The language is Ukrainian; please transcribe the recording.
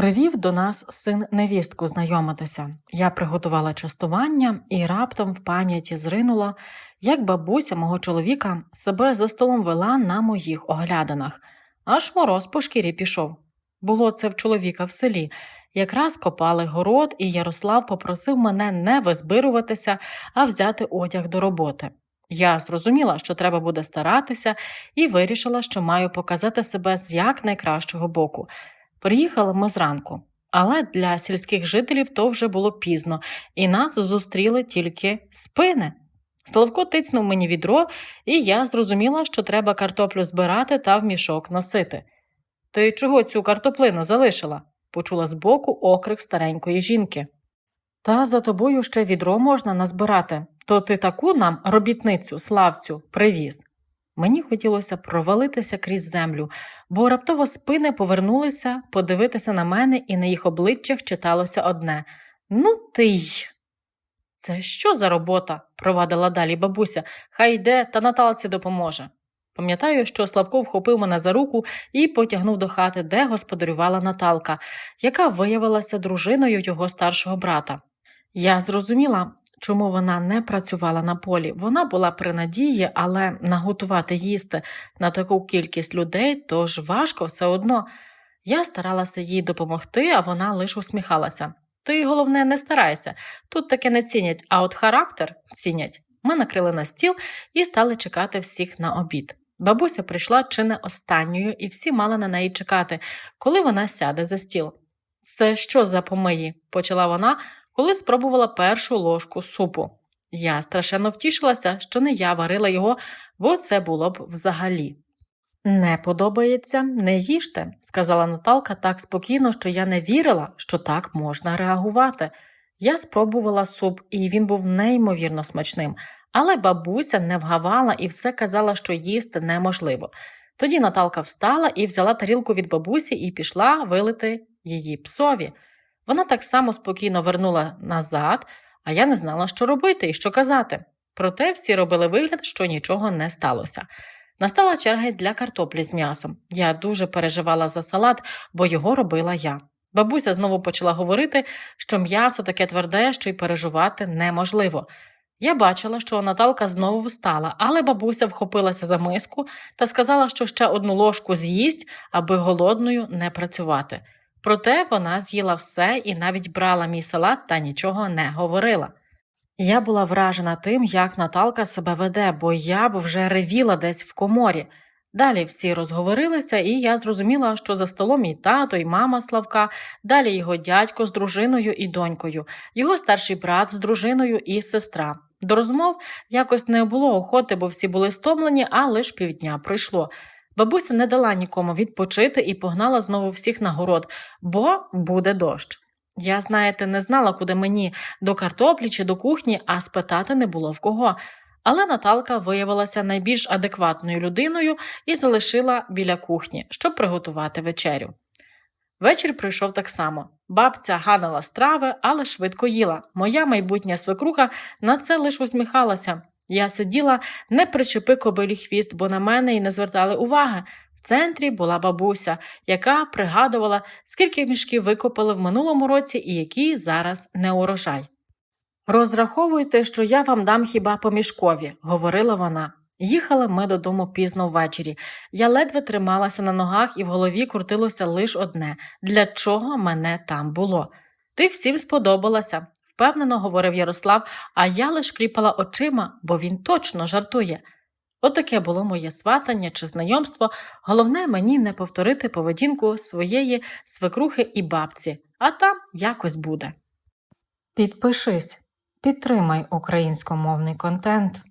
Привів до нас син невістку знайомитися. Я приготувала частування і раптом в пам'яті зринула, як бабуся мого чоловіка себе за столом вела на моїх оглядинах. Аж мороз по шкірі пішов. Було це в чоловіка в селі. Якраз копали город, і Ярослав попросив мене не визбируватися, а взяти одяг до роботи. Я зрозуміла, що треба буде старатися, і вирішила, що маю показати себе з якнайкращого боку. Приїхали ми зранку, але для сільських жителів то вже було пізно, і нас зустріли тільки спини. Славко тицнув мені відро, і я зрозуміла, що треба картоплю збирати та в мішок носити. Ти чого цю картоплину залишила? почула збоку окрик старенької жінки. Та за тобою ще відро можна назбирати, то ти таку нам, робітницю, славцю, привіз. Мені хотілося провалитися крізь землю, бо раптово спини повернулися подивитися на мене, і на їх обличчях читалося одне Ну ти й. Це що за робота? провадила далі бабуся. Хай йде та Наталці допоможе. Пам'ятаю, що Славко вхопив мене за руку і потягнув до хати, де господарювала Наталка, яка виявилася дружиною його старшого брата. Я зрозуміла, чому вона не працювала на полі. Вона була при надії, але наготувати їсти на таку кількість людей тож важко все одно. Я старалася їй допомогти, а вона лише усміхалася. Ти, головне, не старайся. Тут таке не цінять, а от характер цінять. Ми накрили на стіл і стали чекати всіх на обід. Бабуся прийшла чи не останньою, і всі мали на неї чекати, коли вона сяде за стіл. Це що за помиї? почала вона, коли спробувала першу ложку супу. Я страшенно втішилася, що не я варила його, бо це було б взагалі. Не подобається, не їжте, сказала Наталка так спокійно, що я не вірила, що так можна реагувати. Я спробувала суп, і він був неймовірно смачним, але бабуся не вгавала і все казала, що їсти неможливо. Тоді Наталка встала і взяла тарілку від бабусі і пішла вилити її псові. Вона так само спокійно вернула назад, а я не знала, що робити і що казати. Проте всі робили вигляд, що нічого не сталося. Настала черга для картоплі з м'ясом. Я дуже переживала за салат, бо його робила я. Бабуся знову почала говорити, що м'ясо таке тверде, що й переживати неможливо. Я бачила, що Наталка знову встала, але бабуся вхопилася за миску та сказала, що ще одну ложку з'їсть, аби голодною не працювати. Проте вона з'їла все і навіть брала мій салат та нічого не говорила. Я була вражена тим, як Наталка себе веде, бо я б вже ревіла десь в коморі. Далі всі розговорилися, і я зрозуміла, що за столом і тато, і мама Славка, далі його дядько з дружиною і донькою, його старший брат з дружиною і сестра. До розмов якось не було охоти, бо всі були стомлені, а лиш півдня пройшло. Бабуся не дала нікому відпочити і погнала знову всіх на город, бо буде дощ. Я, знаєте, не знала, куди мені до картоплі чи до кухні, а спитати не було в кого. Але Наталка виявилася найбільш адекватною людиною і залишила біля кухні, щоб приготувати вечерю. Вечір прийшов так само. Бабця ганила страви, але швидко їла. Моя майбутня свекруха на це лише усміхалася. Я сиділа, не причепи кобилі хвіст, бо на мене й не звертали уваги. В центрі була бабуся, яка пригадувала, скільки мішків викопали в минулому році і які зараз не урожай. Розраховуйте, що я вам дам хіба по мішкові, говорила вона. Їхали ми додому пізно ввечері. Я ледве трималася на ногах, і в голові крутилося лише одне для чого мене там було. Ти всім сподобалася, впевнено говорив Ярослав, а я лиш кліпала очима, бо він точно жартує. Отаке було моє сватання чи знайомство. Головне мені не повторити поведінку своєї свекрухи і бабці, а там якось буде. Підпишись, підтримай українськомовний контент.